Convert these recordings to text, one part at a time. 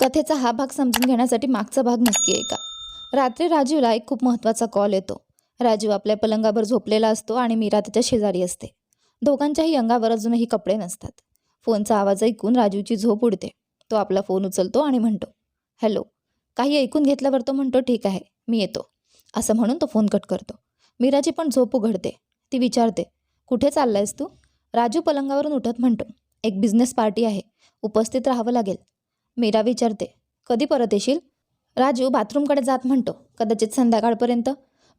कथेचा हा भाग समजून घेण्यासाठी मागचा भाग नक्की आहे का रात्री राजूला एक खूप महत्त्वाचा कॉल येतो. राजू आपल्या पलंगावर झोपलेला असतो आणि मीरा त्याच्या शेजारी असते. दोघांच्याही अंगावर अजूनही कपडे नसतात. फोनचा आवाज ऐकून राजूची झोप उडते. तो आपला फोन उचलतो आणि म्हणतो हॅलो काही ऐकून घेतल्यावर तो म्हणतो ठीक आहे मी येतो. असं म्हणून तो फोन कट करतो. मीराची पण झोप उघडते. ती विचारते कुठे चाललायस तू? राजू पलंगावरून उठत म्हणतो एक बिझनेस पार्टी आहे. उपस्थित राहावं लागेल. मीरा विचारते कधी परत येशील? राजू बाथरूमकडे जात म्हणतो कदाचित संध्याकाळपर्यंत.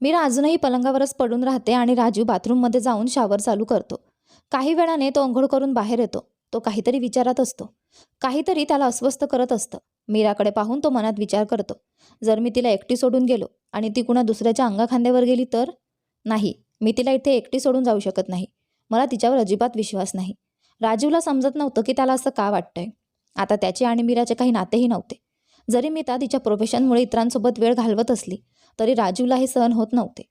मीरा अजूनही पलंगावरच पडून राहते आणि राजू बाथरूममध्ये जाऊन शावर चालू करतो. काही वेळाने तो अंघोळ करून बाहेर येतो. तो काहीतरी विचारात असतो. काहीतरी त्याला अस्वस्थ करत असतं. मीराकडे पाहून तो मनात विचार करतो. जर मी तिला एकटी सोडून गेलो आणि ती कुणा दुसऱ्याच्या अंगाखांद्यावर गेली तर? नाही मी तिला इथे एकटी सोडून जाऊ शकत नाही. मला तिच्यावर अजिबात विश्वास नाही. राजूला समजत नव्हतं की त्याला असं का वाटतंय. आता त्याचे आणि मीराचे काही नातेही नव्हते. जरी मीता तिच्या प्रोफेशनमुळे इतरांसोबत वेळ घालवत असली तरी राजूला हे सहन होत नव्हते.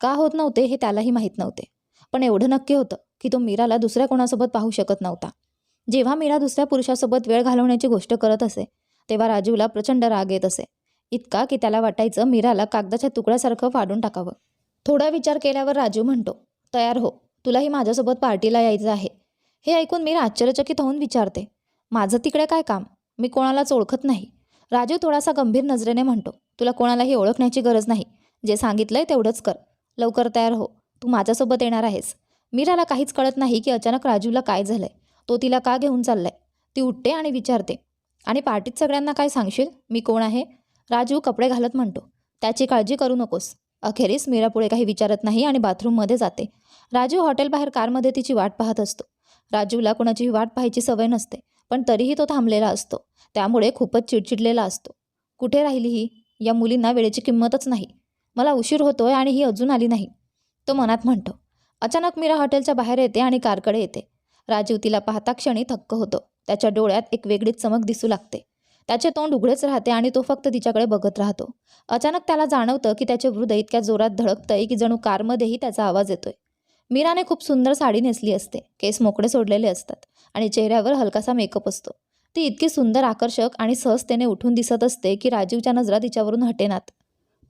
का होत नव्हते हे त्यालाही माहीत नव्हते. पण एवढं नक्की होतं की तो मीराला दुसऱ्या कोणासोबत पाहू शकत नव्हता. जेव्हा मीरा दुसऱ्या पुरुषासोबत वेळ घालवण्याची गोष्ट करत असे तेव्हा राजूला प्रचंड राग येत असे. इतका की त्याला वाटायचं मीराला कागदाच्या तुकड्यासारखं फाडून टाकावं. थोडा विचार केल्यावर राजू म्हणतो तयार हो तुलाही माझ्यासोबत पार्टीला यायचं आहे. हे ऐकून मीरा आश्चर्यचकित होऊन विचारते माझं तिकडे काय काम? मी कोणालाच ओळखत नाही. राजू थोडासा गंभीर नजरेने म्हणतो तुला कोणालाही ओळखण्याची गरज नाही. जे सांगितलंय तेवढंच कर. लवकर तयार हो. तू माझ्यासोबत येणार आहेस. मीराला काहीच कळत नाही की अचानक राजूला काय झालंय. तो तिला का घेऊन चाललाय? ती उठते आणि विचारते आणि पार्टीत सगळ्यांना काय सांगशील? मी कोण आहे? राजू कपडे घालत म्हणतो त्याची काळजी करू नकोस. अखेरीस मीरा पुढे काही विचारत नाही आणि बाथरूममध्ये जाते. राजू हॉटेलबाहेर कारमध्ये तिची वाट पाहत असतो. राजूला कुणाचीही वाट पाहायची सवय नसते. पण तरीही तो थांबलेला असतो. त्यामुळे खूपच चिडचिडलेला असतो. कुठे राहिली ही? या मुलींना वेळेची किंमतच नाही. मला उशीर होतोय आणि ही अजून आली नाही. तो मनात म्हणतो. अचानक मीरा हॉटेलच्या बाहेर येते आणि कारकडे येते. राजीव तिला पाहता क्षणी थक्क होतो. त्याच्या डोळ्यात एक वेगळीच चमक दिसू लागते. त्याचे तोंड उघडेच राहते आणि तो फक्त तिच्याकडे बघत राहतो. अचानक त्याला जाणवतं की त्याचे हृदय इतक्या जोरात धडकतंय की जणू कारमध्येही त्याचा आवाज येतोय. मीराने खूप सुंदर साडी नेसली असते. केस मोकळे सोडलेले असतात आणि चेहऱ्यावर हलकासा मेकअप असतो. ती इतकी सुंदर आकर्षक आणि सहजतेने उठून दिसत असते की राजीवच्या नजरा तिच्यावरून हटेनात.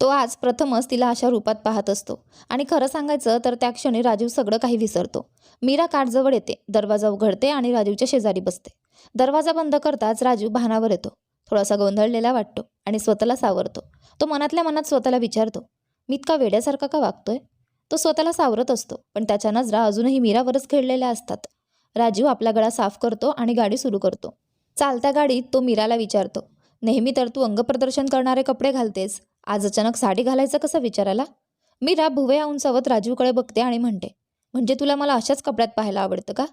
तो आज प्रथमच तिला अशा रूपात पाहत असतो आणि खरं सांगायचं तर त्या क्षणी राजीव सगळं काही विसरतो. मीरा काठजवळ येते दरवाजा उघडते आणि राजीवच्या शेजारी बसते. दरवाजा बंद करताच राजीव भानावर येतो. थोडासा गोंधळलेला वाटतो आणि स्वतःला सावरतो. तो मनातल्या मनात स्वतःला विचारतो मी इतका वेड्यासारखा का वागतोय? तो स्वतःला सावरत असतो पण त्याच्या नजरा अजूनही मीरावरच खेळलेल्या असतात. राजीव आपला गळा साफ करतो आणि गाडी सुरू करतो. चालत्या गाडीत तो मीराला विचारतो नेहमी तर तू अंगप्रदर्शन करणारे कपडे घालतेस आज अचानक साडी घालायचं कसं विचारायला? मीरा भुवया उंचावत राजूकडे बघते आणि म्हणते म्हणजे तुला मला अशाच कपड्यात पाहायला आवडतं का?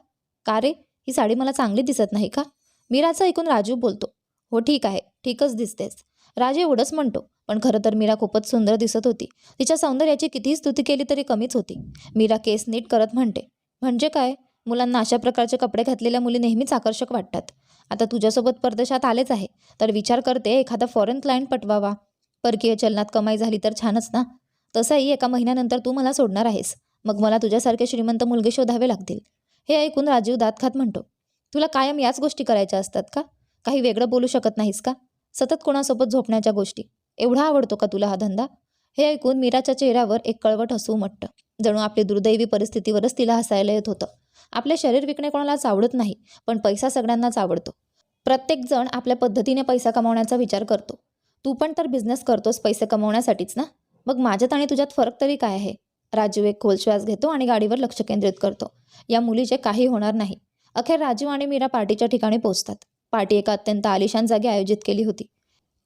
का रे? ही साडी मला चांगली दिसत नाही का? मीराचं ऐकून राजू बोलतो हो ठीक आहे ठीकच दिसतेस. राजू एवढंच म्हणतो पण खरं तर मीरा खूपच सुंदर दिसत होती. तिच्या सौंदर्याची कितीही स्तुती केली तरी कमीच होती. मीरा केस नीट करत म्हणते. म्हणजे काय? मुलांना अशा प्रकारचे कपडे घातलेल्या मुली नेहमीच आकर्षक वाटतात. आता तुझ्यासोबत परदेशात आलेच आहे. तर विचार करते एखादा फॉरेन क्लायंट पटवावा. परकीय चलनात कमाई झाली तर छानच ना? तसंही एका महिन्यानंतर तू मला सोडणार आहेस. मग मला तुझ्यासारखे श्रीमंत मुलगे शोधावे लागतील. हे ऐकून राजीव दातखात म्हणतो. तुला कायम याच गोष्टी करायच्या असतात का? काही वेगळं बोलू शकत नाहीस का? सतत कोणासोबत झोपण्याच्या गोष्टी. एवढा आवडतो का तुला हा धंदा? हे ऐकून मीराच्या चेहऱ्यावर एक कळवट हसू उमटतं जणू आपली दुर्दैवी परिस्थितीवरच तिला हसायला येत होतं. आपले शरीर विकणे कोणालाच आवडत नाही पण पैसा सगळ्यांनाच आवडतो. प्रत्येकजण आपल्या पद्धतीने पैसा कमावण्याचा विचार करतो. तू पण तर बिझनेस करतोस पैसे कमवण्यासाठीच ना? मग माझ्यात आणि तुझ्यात फरक तरी काय आहे? राजू एक खोल श्वास घेतो आणि गाडीवर लक्ष केंद्रित करतो. या मुलीचे काही होणार नाही. अखेर राजू आणि मीरा पार्टीच्या ठिकाणी पोहोचतात पार्टी एका अत्यंत आलिशान जागी आयोजित केली होती.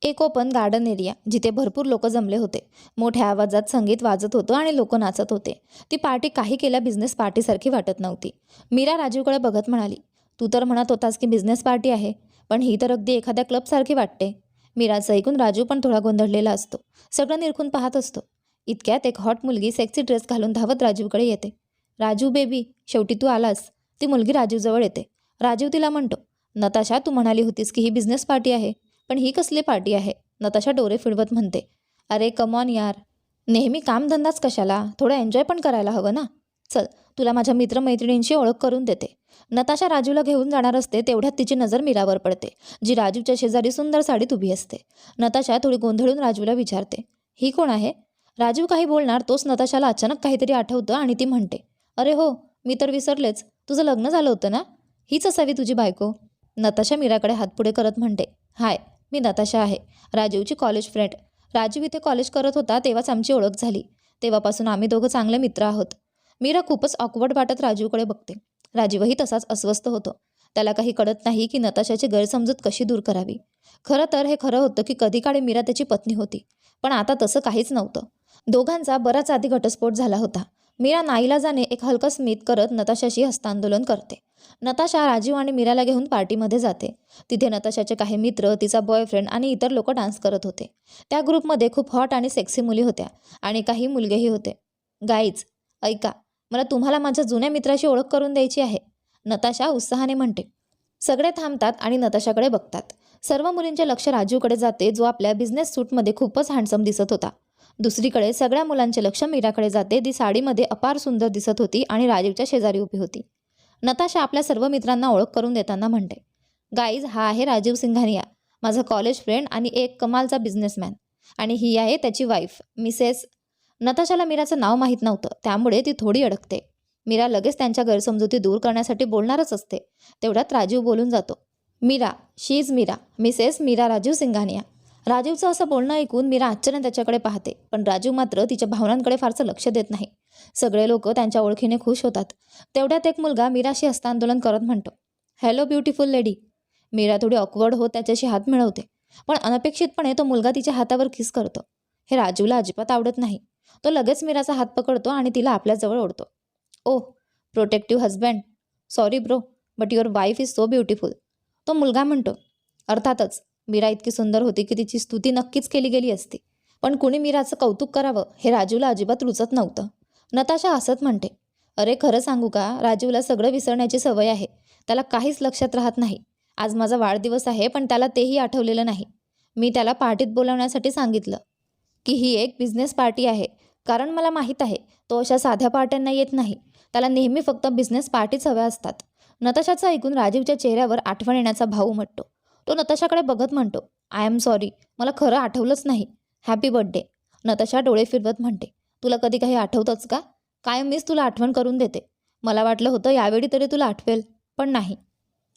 एक ओपन गार्डन एरिया जिथे भरपूर लोक जमले होते. मोठ्या आवाजात संगीत वाजत होतं आणि लोक नाचत होते. ती पार्टी काही केल्या बिझनेस पार्टीसारखी वाटत नव्हती. मीरा राजीवकडे बघत म्हणाली तू तर म्हणत होतास की बिझनेस पार्टी आहे पण ही तर अगदी एखाद्या क्लबसारखी वाटते. मीराचं ऐकून राजू पण थोडा गोंधळलेला असतो. सगळं निरखून पाहत असतो. इतक्यात एक हॉट मुलगी सेक्सी ड्रेस घालून धावत राजीवकडे येते. राजू बेबी शेवटी तू आलास. ती मुलगी राजूजवळ येते. राजीव तिला म्हणतो नताशा तू म्हणाली होतीस की ही बिझनेस पार्टी आहे. पण ही कसली पार्टी आहे? नताशा डोरे फिरवत म्हणते. अरे कमॉन यार. नेहमी कामधंदाच कशाला? थोडं एन्जॉय पण करायला हवं ना? चल तुला माझ्या मित्रमैत्रिणींची ओळख करून देते. नताशा राजूला घेऊन जाणार असते तेवढ्यात तिची नजर मीरावर पडते जी राजूच्या शेजारी सुंदर साडीत उभी असते. नताशा थोडी गोंधळून राजूला विचारते. ही कोण आहे? राजू काही बोलणार तोच नताशाला अचानक काहीतरी आठवतं आणि ती म्हणते. अरे हो मी तर विसरलेच. तुझं लग्न झालं होतं ना? हीच असावी तुझी बायको. नताशा मीराकडे हात पुढे करत म्हणते हाय मी नताशा आहे राजीवची कॉलेज फ्रेंड राजीव इथे कॉलेज करत होता तेव्हाच आमची ओळख झाली. तेव्हापासून आम्ही दोघं चांगले मित्र आहोत. मीरा खूपच ऑकवर्ड वाटत राजीवकडे बघते. राजीवही तसाच अस्वस्थ होतो. त्याला काही कळत नाही की नताशाची गैरसमजूत कशी दूर करावी. खरं तर हे खरं होतं की कधी काळी मीरा त्याची पत्नी होती. पण आता तसं काहीच नव्हतं. दोघांचा बराच आधी घटस्फोट झाला होता. मीरा नाईला जाणे एक हलकं स्मित करत नताशाशी हस्तांदोलन करते. नताशा राजीव आणि मीराला घेऊन पार्टीमध्ये जाते. तिथे नताशाचे काही मित्र तिचा बॉयफ्रेंड आणि इतर लोक डान्स करत होते. त्या ग्रुपमध्ये खूप हॉट आणि सेक्सी मुली होत्या आणि काही मुलगेही होते. गाईज ऐका मला तुम्हाला माझ्या जुन्या मित्राशी ओळख करून द्यायची आहे. नताशा उत्साहाने म्हणते. सगळे थांबतात आणि नताशाकडे बघतात. सर्व मुलींचे लक्ष राजूकडे जाते जो आपल्या बिझनेस सूटमध्ये खूपच हँडसम दिसत होता. दुसरीकडे सगळ्या मुलांचे लक्ष मीराकडे जाते ती साडीमध्ये अपार सुंदर दिसत होती आणि राजीवच्या शेजारी उभी होती. नताशा आपल्या सर्व मित्रांना ओळख करून देताना म्हणते गाईज हा आहे राजीव सिंघानिया माझा कॉलेज फ्रेंड आणि एक कमालचा बिझनेसमॅन आणि ही आहे त्याची वाईफ मिसेस नताशाला मीराचं नाव माहीत नव्हतं त्यामुळे ती थोडी अडकते. मीरा लगेच त्यांच्या गैरसमजुती दूर करण्यासाठी बोलणारच असते तेवढ्यात राजीव बोलून जातो Meera she is Meera Mrs Meera Rajeev Singhania. राजीवचं असं बोलणं ऐकून मीरा आश्चर्य त्याच्याकडे पाहते पण राजीव मात्र तिच्या भावनांकडे फारसं लक्ष देत नाही. सगळे लोक त्यांच्या ओळखीने खुश होतात. तेवढ्यात एक मुलगा मीराशी हस्तांदोलन करत म्हणतो हॅलो ब्युटिफुल लेडी मीरा थोडी ऑकवर्ड होत त्याच्याशी हात मिळवते पण अनपेक्षितपणे तो मुलगा तिच्या हातावर किस करतो. हे राजूला अजिबात आवडत नाही. तो लगेच मीराचा हात पकडतो आणि तिला आपल्याजवळ ओढतो. ओ protective husband sorry bro but your wife is so beautiful तो मुलगा म्हणतो अर्थातच मीरा इतकी सुंदर होती की तिची स्तुती नक्कीच केली गेली असती. पण कुणी मीराचं कौतुक करावं हे राजूला अजिबात रुचत नव्हतं. नताशा हसत म्हणते अरे खरं सांगू का? राजीवला सगळं विसरण्याची सवय आहे. त्याला काहीच लक्षात राहत नाही. आज माझा वाढदिवस आहे पण त्याला तेही आठवलेलं नाही. मी त्याला पार्टीत बोलावण्यासाठी सांगितलं की ही एक बिझनेस पार्टी आहे. कारण मला माहीत आहे तो अशा साध्या पार्ट्यांना येत नाही. त्याला नेहमी फक्त बिझनेस पार्टीच हव्या असतात. नताशाचं ऐकून राजीवच्या चेहऱ्यावर आठवण येण्याचा भाऊ उमटतो. तो नताशाकडे बघत म्हणतो आय एम सॉरी मला खरं आठवलंच नाही. हॅपी बर्थडे नताशा डोळे फिरवत म्हणते तुला कधी काही आठवतंच का? कायम मीच तुला आठवण करून देते. मला वाटलं होतं यावेळी तरी तुला आठवेल पण नाही.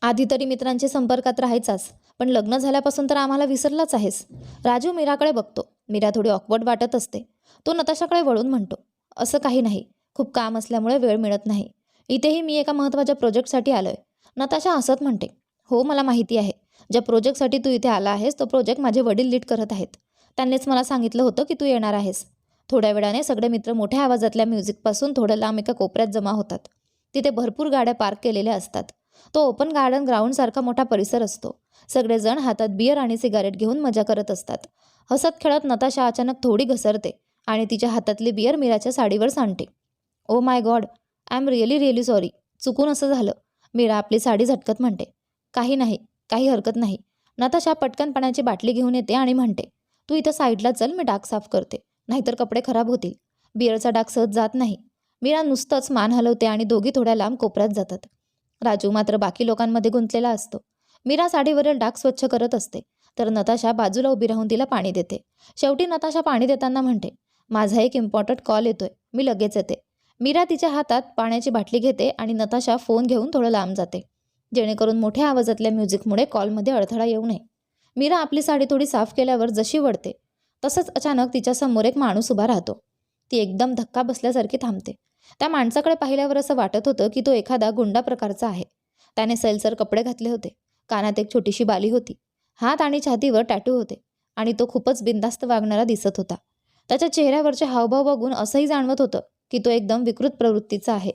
आधी तरी मित्रांच्या संपर्कात राहायचाच पण लग्न झाल्यापासून तर आम्हाला विसरलाच आहेस. राजू मीराकडे बघतो. मीरा थोडी ऑकवर्ड वाटत असते. तो नताशाकडे वळून म्हणतो असं काही नाही. खूप काम असल्यामुळे वेळ मिळत नाही. इथेही मी एका महत्त्वाच्या प्रोजेक्टसाठी आलो आहे नताशा हसत म्हणते हो मला माहिती आहे. ज्या प्रोजेक्टसाठी तू इथे आला आहेस तो प्रोजेक्ट माझे वडील लीड करत आहेत. त्यांनीच मला सांगितलं होतं की तू येणार आहेस. थोड्या वेळाने सगळे मित्र मोठ्या आवाजातल्या म्युझिकपासून थोडं लांब एका कोपऱ्यात जमा होतात. तिथे भरपूर गाड्या पार्क केलेल्या असतात. तो ओपन गार्डन ग्राउंडसारखा मोठा परिसर असतो. सगळेजण हातात बियर आणि सिगारेट घेऊन मजा करत असतात. हसत खेळत नताशा अचानक थोडी घसरते आणि तिच्या हातातली बियर मीराच्या साडीवर सांडते. ओ my god I am really really sorry चुकून असं झालं. मीरा आपली साडी झटकत म्हणते. काही नाही काही हरकत नाही. नताशा पटकन पाण्याची बाटली घेऊन येते आणि म्हणते तू इथं साईडला चल मी डाग साफ करते. नाहीतर कपडे खराब होतील. बियरचा डाग सहज जात नाही. मीरा नुसतंच मान हलवते आणि दोघी थोड्या लांब कोपऱ्यात जातात. राजू मात्र बाकी लोकांमध्ये गुंतलेला असतो. मीरा साडीवरील डाग स्वच्छ करत असते तर नताशा बाजूला उभी राहून तिला पाणी देते. शेवटी नताशा पाणी देताना म्हणते माझा एक इम्पॉर्टंट कॉल येतोय. मी लगेच येते. मीरा तिच्या हातात पाण्याची बाटली घेते आणि नताशा फोन घेऊन थोडं लांब जाते जेणेकरून मोठ्या आवाजातल्या म्युझिकमुळे कॉलमध्ये अडथळा येऊ नये. मीरा आपली साडी थोडी साफ केल्यावर जशी वळते तसंच अचानक तिच्यासमोर एक माणूस उभा राहतो. ती एकदम धक्का बसल्यासारखी थांबते. त्या माणसाकडे पाहिल्यावर असं वाटत होतं की तो एखादा गुंडा प्रकारचा आहे. त्याने सैलसर कपडे घातले होते. कानात एक छोटीशी बाली होती. हात आणि छातीवर टॅटू होते आणि तो खूपच बिंदास्त वागणारा दिसत होता. त्याच्या चेहऱ्यावरचे हावभाव बघून असंही जाणवत होतं की तो एकदम विकृत प्रवृत्तीचा आहे.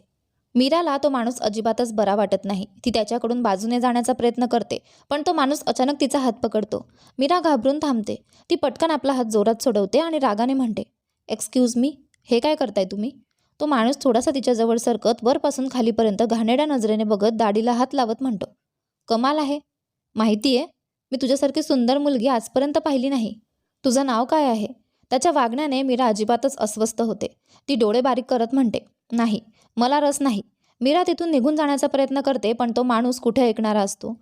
मीराला तो माणूस अजिबातच बरा वाटत नाही. ती त्याच्याकडून बाजूने जाण्याचा प्रयत्न करते पण तो माणूस अचानक तिचा हात पकडतो. मीरा घाबरून थांबते. ती पटकन आपला हात जोरात सोडवते आणि रागाने म्हणते एक्सक्यूज मी हे काय करताय तुम्ही? तो माणूस थोडासा तिच्याजवळ सरकत वरपासून खालीपर्यंत घाणेड्या नजरेने बघत दाढीला हात लावत म्हणतो कमाल आहे. माहिती आहे मी तुझ्यासारखी सुंदर मुलगी आजपर्यंत पाहिली नाही. तुझं नाव काय आहे? त्याच्या वागण्याने मीरा अजिबातच अस्वस्थ होते. ती डोळे बारीक करत म्हणते नाही मला रस नाही. मीरा तिथून निघून जाण्याचा प्रयत्न करते पण तो माणूस कुठे ऐकणारा असतो?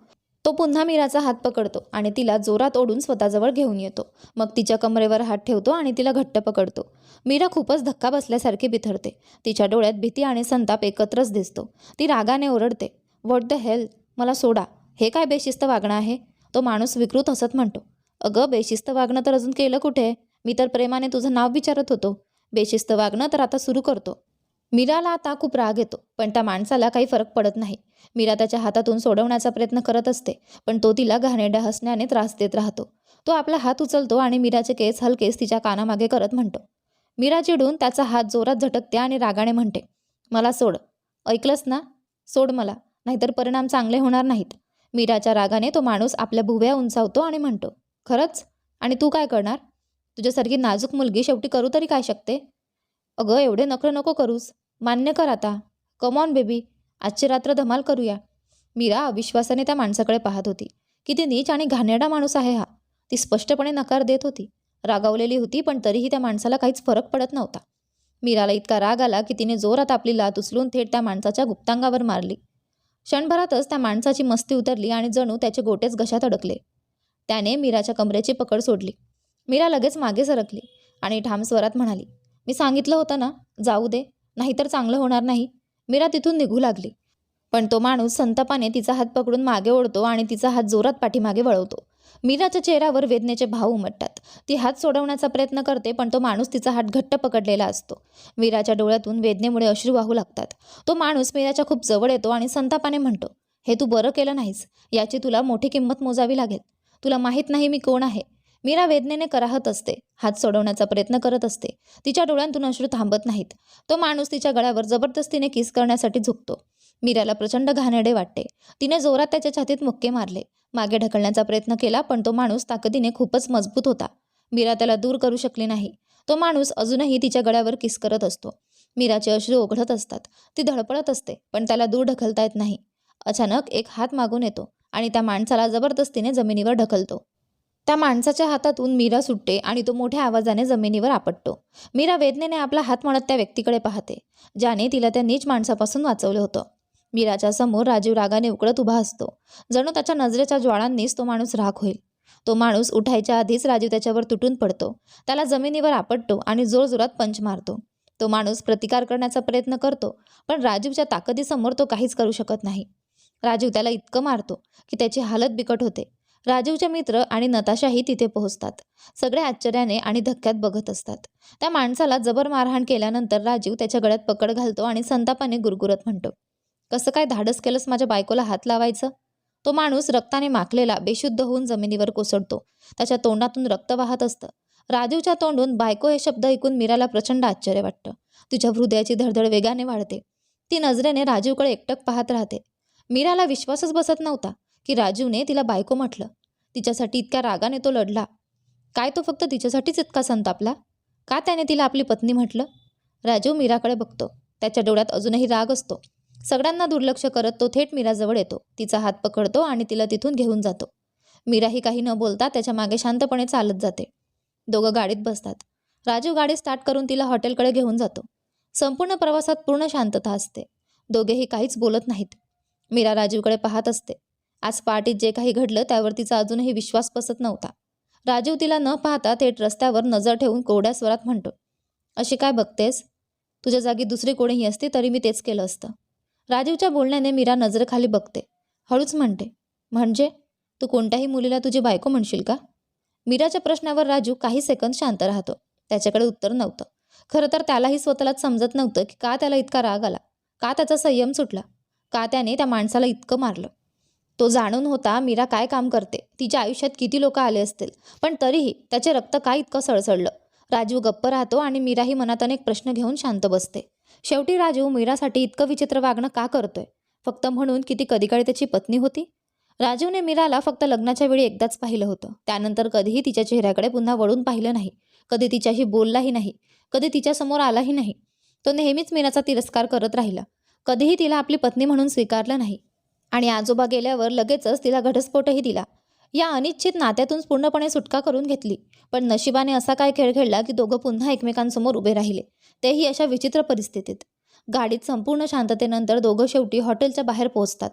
तो पुन्हा मीराचा हात पकडतो आणि तिला जोरात ओढून स्वतःजवळ घेऊन येतो. मग तिच्या कमरेवर हात ठेवतो आणि तिला घट्ट पकडतो. मीरा खूपच धक्का बसल्यासारखी बिथरते. तिच्या डोळ्यात भीती आणि संताप एकत्रच दिसतो. ती रागाने ओरडते. व्हॉट द हेल मला सोडा. हे काय बेशिस्त वागणं आहे? तो माणूस विकृत हसत म्हणतो. अगं बेशिस्त वागणं तर अजून केलं कुठे? मी तर प्रेमाने तुझं नाव विचारत होतो. बेशिस्त वागणं तर आता सुरू करतो. मीराला आता खूप राग येतो पण त्या माणसाला काही फरक पडत नाही. मीरा त्याच्या हातातून सोडवण्याचा प्रयत्न करत असते पण तो तिला घाणेड्या हसण्याने त्रास देत राहतो. तो आपला हात उचलतो आणि मीराचे केस हलकेस तिच्या कानामागे करत म्हणतो. मीरा चिडून त्याचा हात जोरात झटकते आणि रागाने म्हणते मला सोड. ऐकलंस ना? सोड मला. नाहीतर परिणाम चांगले होणार नाहीत. मीराच्या रागाने तो माणूस आपल्या भुव्या उंचावतो आणि म्हणतो खरंच? आणि तू काय करणार? तुझ्यासारखी नाजूक मुलगी शेवटी करू तरी काय शकते? अगं एवढे नखरं नको करूस. मान्य कर आता. कमॉन बेबी आजची रात्र धमाल करूया. मीरा अविश्वासाने त्या माणसाकडे पाहत होती. किती नीच आणि घाणेरडा माणूस आहे हा. ती स्पष्टपणे नकार देत होती. रागावलेली होती पण तरीही त्या माणसाला काहीच फरक पडत नव्हता. मीराला इतका राग आला की तिने जोरात आपली लात उचलून थेट त्या माणसाच्या गुप्तांगावर मारली. क्षणभरातच त्या माणसाची मस्ती उतरली आणि जणू त्याचे गोटेच घशात अडकले. त्याने मीराच्या कमरेची पकड सोडली. मीरा लगेच मागे सरकली आणि ठाम स्वरात म्हणाली मी सांगितलं होतं ना जाऊ दे नाहीतर चांगलं होणार नाही. मीरा तिथून निघू लागली. पण तो माणूस संतापाने तिचा हात पकडून मागे ओढतो आणि तिचा हात जोरात पाठीमागे वळवतो. मीराच्या चेहऱ्यावर वेदनेचे भाव उमटतात. ती हात सोडवण्याचा प्रयत्न करते पण तो माणूस तिचा हात घट्ट पकडलेला असतो. मीराच्या डोळ्यातून वेदनेमुळे अश्रू वाहू लागतात. तो माणूस मीराच्या खूप जवळ येतो आणि संतापाने म्हणतो हे तू बरं केलं नाहीस. याची तुला मोठी किंमत मोजावी लागेल. तुला माहीत नाही मी कोण आहे. मीरा वेदनेने कराहत असते. हात सोडवण्याचा प्रयत्न करत असते. तिच्या डोळ्यांतून अश्रू थांबत नाहीत. तो माणूस तिच्या गळ्यावर जबरदस्तीने किस करण्यासाठी झुकतो. मीराला प्रचंड घाणेडे वाटते. तिने जोरात त्याच्या छातीत मुक्के मारले. मागे ढकलण्याचा प्रयत्न केला पण तो माणूस ताकदीने खूपच मजबूत होता. मीरा त्याला दूर करू शकली नाही. तो माणूस अजूनही तिच्या गळ्यावर किस करत असतो. मीराचे अश्रू ओघळत असतात. ती धडपडत असते पण त्याला दूर ढकलता येत नाही. अचानक एक हात मागून येतो आणि त्या माणसाला जबरदस्तीने जमिनीवर ढकलतो. त्या माणसाच्या हातातून मीरा सुटते आणि तो मोठ्या आवाजाने जमिनीवर आपटतो. मीरा वेदनेने आपला हात म्हणत त्या व्यक्तीकडे पाहते ज्याने तिला त्या नीच माणसापासून वाचवलं होतं. मीराच्या समोर राजीव रागाने उकडत उभा असतो. जणू त्याच्या नजरेच्या ज्वाळांनीच तो माणूस राख होईल. तो माणूस उठायच्या आधीच राजीव त्याच्यावर तुटून पडतो. त्याला जमिनीवर आपटतो आणि जोरजोरात पंच मारतो. तो माणूस प्रतिकार करण्याचा प्रयत्न करतो पण राजीवच्या ताकदीसमोर तो काहीच करू शकत नाही. राजीव त्याला इतकं मारतो की त्याची हालत बिकट होते. राजीवचे मित्र आणि नताशाही तिथे पोहोचतात. सगळे आश्चर्याने आणि धक्क्यात बघत असतात. त्या माणसाला जबर मारहाण केल्यानंतर राजीव त्याच्या गळ्यात पकड घालतो आणि संतापाने गुरगुरत म्हणतो कसं काय धाडस केलंस माझ्या बायकोला हात लावायचं तो माणूस रक्ताने माखलेला बेशुद्ध होऊन जमिनीवर कोसळतो. त्याच्या तोंडातून रक्त वाहत असतं. राजीवच्या तोंडून बायको हे शब्द ऐकून मीराला प्रचंड आश्चर्य वाटतं. तिच्या हृदयाची धडधड वेगाने वाढते. ती नजरेने राजीवकडे एकटक पाहत राहते. मीराला विश्वासच बसत नव्हता. की राजीवने तिला बायको म्हटलं. तिच्यासाठी इतक्या रागाने तो लढला. काय तो फक्त तिच्यासाठीच इतका संतापला का त्याने तिला आपली पत्नी म्हटलं? राजीव मीराकडे बघतो. त्याच्या डोळ्यात अजूनही राग असतो. सगळ्यांना दुर्लक्ष करत तो थेट मीराजवळ येतो. तिचा हात पकडतो आणि तिला तिथून घेऊन जातो. मीराही काही न बोलता त्याच्यामागे शांतपणे चालत जाते. दोघं गाडीत बसतात. राजीव गाडी स्टार्ट करून तिला हॉटेलकडे घेऊन जातो. संपूर्ण प्रवासात पूर्ण शांतता असते. दोघेही काहीच बोलत नाहीत. मीरा राजीवकडे पाहत असते. आज पहाटेत जे काही घडलं त्यावर तिचा अजूनही विश्वास बसत नव्हता. राजीव तिला न पाहता थेट रस्त्यावर नजर ठेवून कोरड्या स्वरात म्हणतो अशी काय बघतेस? तुझ्या जागी दुसरी कोणीही असते तरी मी तेच केलं असतं. राजीवच्या बोलण्याने मीरा नजरेखाली बघते. हळूच म्हणते म्हणजे? तू कोणत्याही मुलीला तुझी बायको म्हणशील का? मीराच्या प्रश्नावर राजू काही सेकंद शांत राहतो. त्याच्याकडे उत्तर नव्हतं. खरं तर त्यालाही स्वतःलाच समजत नव्हतं की का त्याला इतका राग आला का त्याचा संयम सुटला का त्याने त्या माणसाला इतकं मारलं. तो जाणून होता मीरा काय काम करते. तिच्या आयुष्यात किती लोक आले असतील. पण तरीही त्याचे रक्त काय इतकं सळसळलं? राजू गप्प राहतो आणि मीराही मनात अनेक प्रश्न घेऊन शांत बसते. शेवटी राजू मीरासाठी इतकं विचित्र वागणं का करतोय? फक्त म्हणून की ती कधीकाळी त्याची पत्नी होती? राजूने मीराला फक्त लग्नाच्या वेळी एकदाच पाहिलं होतं. त्यानंतर कधीही तिच्या चेहऱ्याकडे पुन्हा वळून पाहिलं नाही. कधी तिच्याशी बोललाही नाही. कधी तिच्यासमोर आलाही नाही. तो नेहमीच मीराचा तिरस्कार करत राहिला. कधीही तिला आपली पत्नी म्हणून स्वीकारलं नाही. आणि आजोबा गेल्यावर लगेचच तिला घटस्फोटही दिला. या अनिश्चित नात्यातून पूर्णपणे सुटका करून घेतली. पण नशिबाने असा काय खेळ खेळला की दोघं पुन्हा एकमेकांसमोर उभे राहिले. तेही अशा विचित्र परिस्थितीत. गाडीत संपूर्ण शांततेनंतर दोघं शेवटी हॉटेलच्या बाहेर पोहोचतात.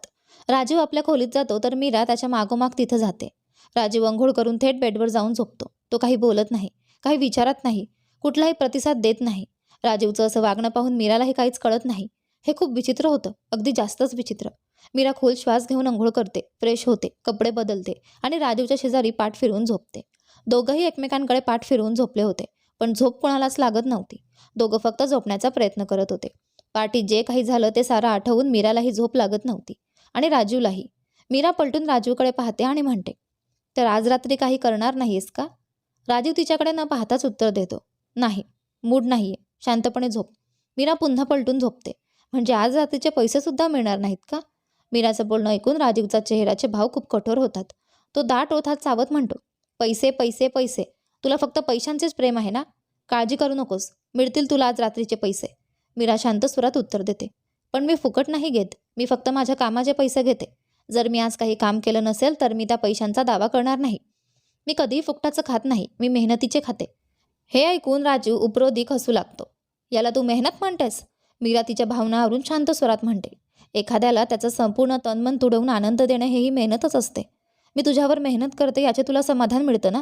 राजीव आपल्या खोलीत जातो तर मीरा त्याच्या मागोमाग तिथं जाते. राजीव अंघोळ करून थेट बेडवर जाऊन झोपतो. तो काही बोलत नाही काही विचारत नाही कुठलाही प्रतिसाद देत नाही. राजीवचं असं वागणं पाहून मीरालाही काहीच कळत नाही. हे खूप विचित्र होतं अगदी जास्तच विचित्र. मीरा खोल श्वास घेऊन अंघोळ करते फ्रेश होते कपडे बदलते आणि राजीवच्या शेजारी पाठ फिरवून झोपते. दोघंही एकमेकांकडे पाठ फिरवून झोपले होते पण झोप कोणालाच लागत नव्हती. दोघं फक्त झोपण्याचा प्रयत्न करत होते. पाठीत जे काही झालं ते सारं आठवून मीरालाही झोप लागत नव्हती आणि राजीवलाही. मीरा पलटून राजीवकडे पाहते आणि म्हणते तर आज रात्री काही करणार नाहीस का? राजीव तिच्याकडे न पाहताच उत्तर देतो. नाही मूड नाही शांतपणे झोप. मीरा पुन्हा पलटून झोपते. म्हणजे आज रात्रीचे पैसेसुद्धा मिळणार नाहीत का? मीराचं बोलणं ऐकून राजीवचा चेहऱ्याचे भाव खूप कठोर होतात. तो दाट ओठात चावत म्हणतो पैसे पैसे पैसे. तुला फक्त पैशांचेच प्रेम आहे ना? काळजी करू नकोस. मिळतील तुला आज रात्रीचे पैसे. मीरा शांत सुरात उत्तर देते पण मी फुकट नाही घेत. मी फक्त माझ्या कामाचे पैसे घेते. जर मी आज काही काम केलं नसेल तर मी त्या पैशांचा दावा करणार नाही. मी कधीही फुकटाचं खात नाही. मी मेहनतीचे खाते. हे ऐकून राजीव उपरोधिक हसू लागतो. याला तू मेहनत म्हणतेस? मीरा तिच्या भावनावरून शांत स्वरात म्हणते एखाद्याला त्याचं संपूर्ण तनमन तुडवून आनंद देणं हेही मेहनतच असते. मी तुझ्यावर मेहनत करते याचे तुला समाधान मिळतं ना?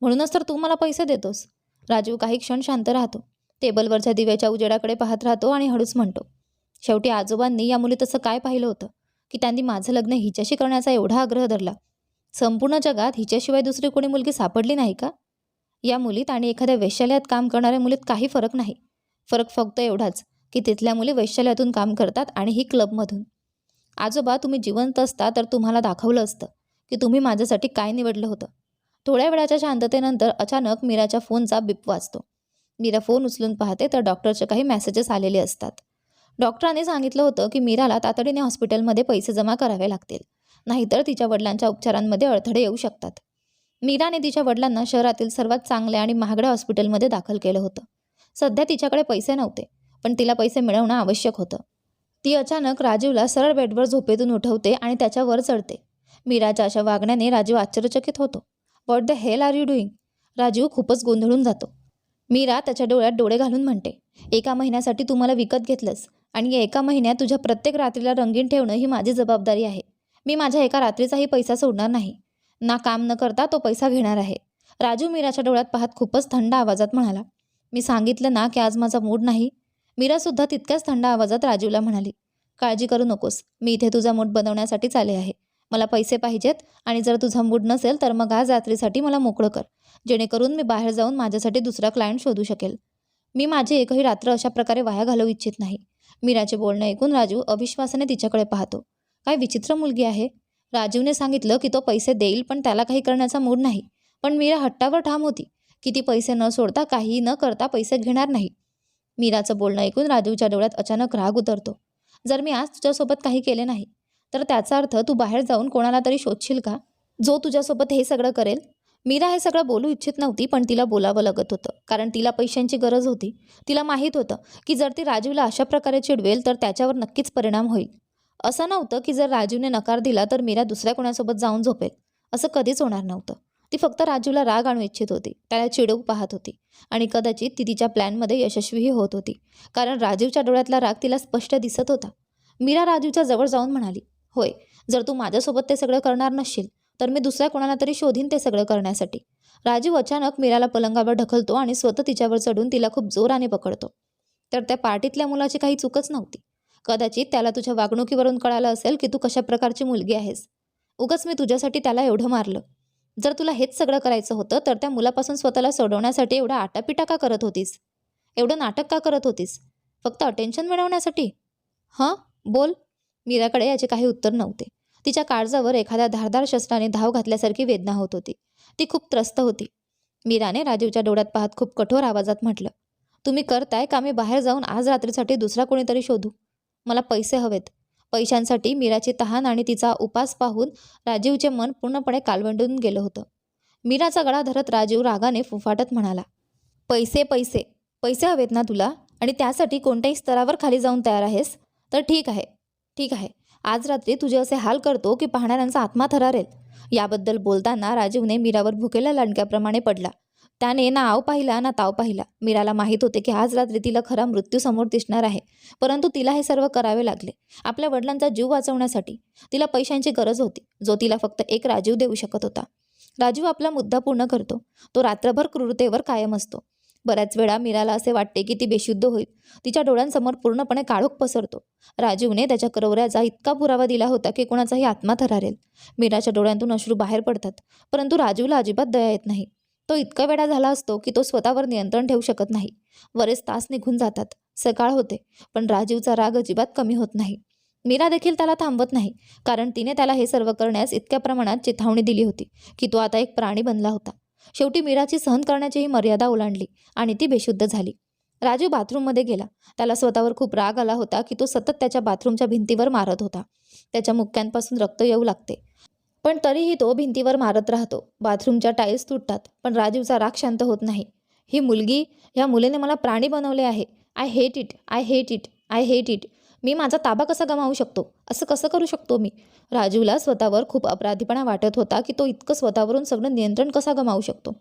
म्हणूनच तर तू मला पैसे देतोस. राजीव काही क्षण शांत राहतो. टेबलवरच्या दिव्याच्या उजेडाकडे पाहत राहतो आणि हळूच म्हणतो शेवटी आजोबांनी या मुली तसं काय पाहिलं होतं? की त्यांनी माझं लग्न हिच्याशी करण्याचा एवढा आग्रह धरला? संपूर्ण जगात हिच्याशिवाय दुसरी कोणी मुलगी सापडली नाही का? या मुलीत आणि एखाद्या वैशाल्यात काम करणाऱ्या मुलीत काही फरक नाही. फरक फक्त एवढाच. की तिथल्या मुली वैशाल्यातून काम करतात आणि ही क्लबमधून. आजोबा तुम्ही जिवंत असता तर तुम्हाला दाखवलं असतं की तुम्ही माझ्यासाठी काय निवडलं होतं. थोड्या वेळाच्या शांततेनंतर अचानक मीराच्या फोनचा बिप वाजतो. मीरा फोन उचलून पाहते तर डॉक्टरचे काही मेसेजेस आलेले असतात. डॉक्टरांनी सांगितलं होतं की मीराला तातडीने हॉस्पिटलमध्ये पैसे जमा करावे लागतील. नाहीतर तिच्या वडिलांच्या उपचारांमध्ये अडथळे येऊ शकतात. मीराने तिच्या वडिलांना शहरातील सर्वात चांगल्या आणि महागड्या हॉस्पिटलमध्ये दाखल केलं होतं. सध्या तिच्याकडे पैसे नव्हते. पण तिला पैसे मिळवणं आवश्यक होतं. ती अचानक राजीवला सरळ बेडवर झोपेतून उठवते आणि त्याच्यावर चढते. मीराच्या अशा वागण्याने राजीव आश्चर्यचकित होतो. What the hell are you doing Rajeev खूपच गोंधळून जातो. मीरा त्याच्या डोळ्यात डोळे घालून म्हणते एका महिन्यासाठी तू मला विकत घेतलंस आणि या एका महिन्यात तुझ्या प्रत्येक रात्रीला रंगीन ठेवणं ही माझी जबाबदारी आहे. मी माझ्या एका रात्रीचाही पैसा सोडणार नाही. ना काम न करता तो पैसा घेणार आहे. राजू मीराच्या डोळ्यात पाहत खूपच थंड आवाजात म्हणाला मी सांगितलं ना की आज माझा मूड नाही मीरासुद्धा तितक्याच थंड आवाजात राजीवला म्हणाली काळजी करू नकोस. मी इथे तुझा मूड बनवण्यासाठीच आले आहे. मला पैसे पाहिजेत आणि जर तुझा मूड नसेल तर मग आज रात्रीसाठी मला मोकळं कर. जेणेकरून मी बाहेर जाऊन माझ्यासाठी दुसरा क्लायंट शोधू शकेल. मी माझी एकही रात्र अशा प्रकारे वाया घालवू इच्छित नाही. मीराचे बोलणं ऐकून राजू अविश्वासाने तिच्याकडे पाहतो. काय विचित्र मुलगी आहे. राजीवने सांगितलं की तो पैसे देईल पण त्याला काही करण्याचा मूड नाही. पण मीरा हट्टावर ठाम होती. की ती पैसे न सोडता काहीही न करता पैसे घेणार नाही. मीराचं बोलणं ऐकून राजीवच्या डोळ्यात अचानक राग उतरतो. जर मी आज तुझ्यासोबत काही केले नाही तर त्याचा अर्थ तू बाहेर जाऊन कोणाला तरी शोधशील का? जो तुझ्यासोबत हे सगळं करेल. मीरा हे सगळं बोलू इच्छित नव्हती पण तिला बोलावं लागत होतं. कारण तिला पैशांची गरज होती. तिला माहीत होतं की जर ती राजीवला अशा प्रकारे चिडवेल तर त्याच्यावर नक्कीच परिणाम होईल. असं नव्हतं की जर राजीवने नकार दिला तर मीरा दुसऱ्या कोणासोबत जाऊन झोपेल. असं कधीच होणार नव्हतं. ती फक्त राजूला राग आणू इच्छित होती. त्याला चिडवू पाहत होती. आणि कदाचित ती तिच्या प्लॅनमध्ये यशस्वीही होत होती. कारण राजीवच्या डोळ्यातला राग तिला स्पष्ट दिसत होता. मीरा राजूच्या जवळ जाऊन म्हणाली होय जर तू माझ्यासोबत ते सगळं करणार नसशील तर मी दुसऱ्या कोणाला तरी शोधीन ते सगळं करण्यासाठी. राजीव अचानक मीराला पलंगावर ढकलतो आणि स्वतः तिच्यावर चढून तिला खूप जोराने पकडतो. तर त्या पार्टीतल्या मुलाची काही चूकच नव्हती. कदाचित त्याला तुझ्या वागणुकीवरून कळालं असेल की तू कशा प्रकारची मुलगी आहेस. उगच मी तुझ्यासाठी त्याला एवढं मारलं. जर तुला हेच सगळं करायचं होतं तर त्या मुलापासून स्वतःला सोडवण्यासाठी एवढा आटापिटा का करत होतीस? एवढं नाटक का करत होतीस? फक्त अटेन्शन मिळवण्यासाठी? हां? बोल. मीराकडे याचे काही उत्तर नव्हते. तिच्या काळजावर एखाद्या धारदार शस्त्राने धाव घातल्यासारखी वेदना होत होती. ती खूप त्रस्त होती. मीराने राजीवच्या डोळ्यात पाहत खूप कठोर आवाजात म्हटलं तुम्ही करताय का? मी बाहेर जाऊन आज रात्रीसाठी दुसरा कोणीतरी शोधू. मला पैसे हवेत. पैशांसाठी मीराची तहान आणि तिचा उपास पाहून राजीवचे मन पूर्णपणे कालवंडून गेलं होतं. मीराचा गळा धरत राजीव रागाने फुफाटत म्हणाला पैसे पैसे पैसे हवेत ना तुला? आणि त्यासाठी कोणत्याही स्तरावर खाली जाऊन तयार आहेस? तर ठीक आहे ठीक आहे. आज रात्री तुझे असे हाल करतो की पाहणाऱ्यांचा आत्मा थरारेल. याबद्दल बोलताना राजीवने मीरावर भुकेल्या लांडक्याप्रमाणे पडला. त्याने ना आव पाहिला ना ताव पाहिला. मीराला माहीत होते की आज रात्री तिला खरा मृत्यू समोर दिसणार आहे परंतु तिला हे सर्व करावे लागले. आपल्या वडिलांचा जीव वाचवण्यासाठी तिला पैशांची गरज होती जो तिला फक्त एक राजीव देऊ शकत होता. राजीव आपला मुद्दा पूर्ण करतो. तो रात्रभर क्रूरतेवर कायम असतो. बऱ्याच वेळा मीराला असे वाटते की ती बेशुद्ध होईल. तिच्या डोळ्यांसमोर पूर्णपणे काळोख पसरतो. राजीवने त्याच्या करवऱ्याचा इतका पुरावा दिला होता की कोणाचाही आत्मा थरारेल. मीराच्या डोळ्यांतून अश्रू बाहेर पडतात परंतु राजीवला अजिबात दया येत नाही. तो इतका वेळा झाला असतो की तो स्वतःवर नियंत्रण ठेवू शकत नाही. बरेच तास निघून जातात. सकाळ होते पण राजीवचा राग अजिबात कमी होत नाही. मीरा देखील त्याला थांबवत नाही कारण तिने त्याला हे सर्व करण्यास इतक्या प्रमाणात चिथावणी दिली होती की तो आता एक प्राणी बनला होता. शेवटी मीराची सहन करण्याचीही मर्यादा ओलांडली आणि ती बेशुद्ध झाली. राजू बाथरूममध्ये गेला. त्याला स्वतःवर खूप राग आला होता की तो सतत त्याच्या बाथरूमच्या भिंतीवर मारत होता. त्याच्या मुक्क्यांपासून रक्त येऊ लागते. पण तरीही तो भिंतीवर मारत राहतो. बाथरूमच्या टाईल्स तुटतात पण राजीवचा राग शांत होत नाही. ही मुलगी ह्या मुलीने मला प्राणी बनवले आहे. I hate it I hate it I hate it मी माझा ताबा कसा गमावू शकतो? असं कसं करू शकतो मी? राजूला स्वतःवर खूप अपराधीपणा वाटत होता की तो इतकं स्वतःवरून सगळं नियंत्रण कसा गमावू शकतो?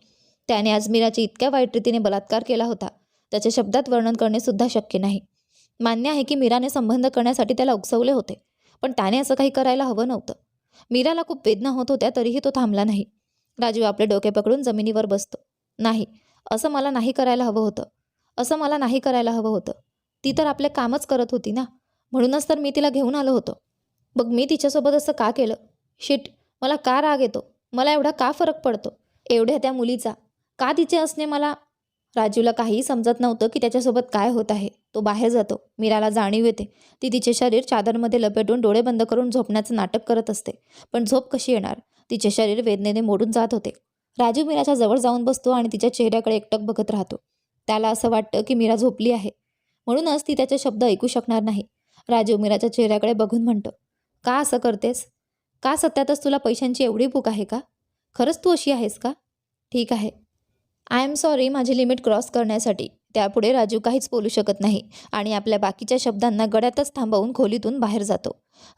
त्याने आज मीराची इतक्या वाईट रीतीने बलात्कार केला होता. त्याच्या शब्दात वर्णन करणे सुद्धा शक्य नाही. मान्य आहे की मीराने संबंध करण्यासाठी त्याला उकसवले होते पण त्याने असं काही करायला हवं नव्हतं. मीराला खूप वेदना होत होत्या तरीही तो थांबला नाही. राजू आपले डोके पकडून जमिनीवर बसतो. नाही असं मला नाही करायला हवं होतं. असं मला नाही करायला हवं होतं. ती तर आपले कामच करत होती ना. म्हणूनच तर मी तिला घेऊन आलो होतो. बघ मी तिच्यासोबत असं का केलं? शिट मला का राग येतो? मला एवढा का फरक पडतो? एवढ्या त्या मुलीचा. का तिचे असणे मला राजूला काहीही समजत नव्हतं की त्याच्यासोबत काय होत आहे. तो बाहेर जातो. मीराला जाणीव येते. ती तिचे शरीर चादरमध्ये लपेटून डोळे बंद करून झोपण्याचं नाटक करत असते. पण झोप कशी येणार? तिचे शरीर वेदनेने मोडून जात होते. राजू मीराच्या जवळ जाऊन बसतो आणि तिच्या चेहऱ्याकडे एकटक बघत राहतो. त्याला असं वाटतं की मीरा झोपली आहे. म्हणूनच ती त्याचे शब्द ऐकू शकणार नाही. राजू मीराच्या चेहऱ्याकडे बघून म्हणतो का असं करतेस? का सत्यातच तुला पैशांची एवढी भूक आहे का? खरंच तू अशी आहेस का? ठीक आहे. आय एम सॉरी माझी लिमिट क्रॉस करण्यासाठी. त्यापुढे राजू काहीच बोलू शकत नाही आणि आपल्या बाकीच्या शब्दांना गड्यातच थांबवून खोलीतून बाहेर जातो.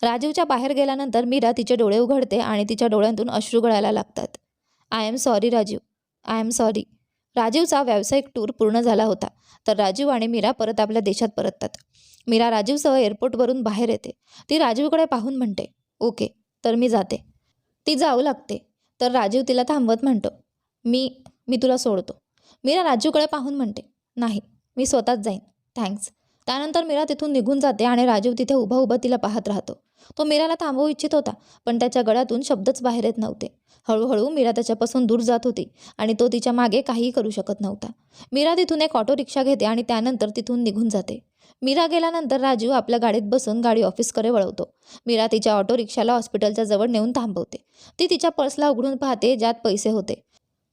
राजीवच्या बाहेर गेल्यानंतर मीरा तिचे डोळे उघडते आणि तिच्या डोळ्यांतून अश्रू गळायला लागतात. I am sorry Raju. I am sorry. राजीवचा व्यावसायिक टूर पूर्ण झाला होता तर राजीव आणि मीरा परत आपल्या देशात परततात. मीरा राजीवसह एअरपोर्टवरून बाहेर येते. ती राजीवकडे पाहून म्हणते ओके तर मी जाते. ती जाऊ लागते तर राजीव तिला थांबवत म्हणतो. मी मी तुला सोडतो. मीरा राजूकडे पाहून म्हणते नाही मी स्वतःच जाईन. थँक्स त्यानंतर मीरा तिथून निघून जाते आणि राजीव तिथे उभा उभा तिला पाहत राहतो. तो मीराला थांबवू इच्छित होता पण त्याच्या गळ्यातून शब्दच बाहेर येत नव्हते. हळूहळू मीरा त्याच्यापासून दूर जात होती आणि तो तिच्यामागे काहीही करू शकत नव्हता. मीरा तिथून एक ऑटो रिक्षा घेते आणि त्यानंतर तिथून निघून जाते. मीरा गेल्यानंतर राजू आपल्या गाडीत बसून गाडी ऑफिसकडे वळवतो. मीरा तिच्या ऑटो रिक्षाला हॉस्पिटलच्या जवळ नेऊन थांबवते. ती तिच्या पर्सला उघडून पाहते ज्यात पैसे होते.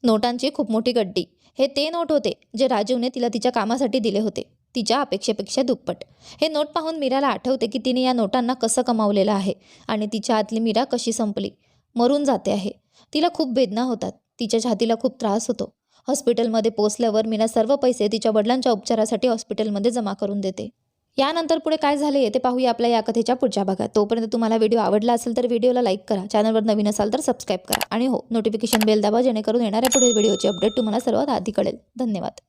नोटांची खूप मोठी गड्डी. हे ते नोट होते जे राजीवने तिला तिच्या कामासाठी दिले होते. तिच्या अपेक्षेपेक्षा दुप्पट. हे नोट पाहून मीराला आठवते की तिने या नोटांना कसं कमावलेलं आहे आणि तिच्या आतली मीरा कशी संपली. मरून जाते आहे. तिला खूप वेदना होतात. तिच्या छातीला खूप त्रास होतो. हॉस्पिटलमध्ये पोचल्यावर मीरा सर्व पैसे तिच्या वडिलांच्या उपचारासाठी हॉस्पिटलमध्ये जमा करून देते. यानंतर पुढे काय झाले ते पाहूया आपल्या या कथेच्या पुढच्या भागात. तोपर्यंत तुम्हाला व्हिडिओ आवडला असेल तर व्हिडिओला लाईक करा. चॅनलवर नवीन असाल तर सबस्क्राईब करा. आणि हो नोटिफिकेशन बेल दाबा जेणेकरून येणाऱ्या पुढील व्हिडिओची अपडेट तुम्हाला सर्वात आधी कळेल. धन्यवाद.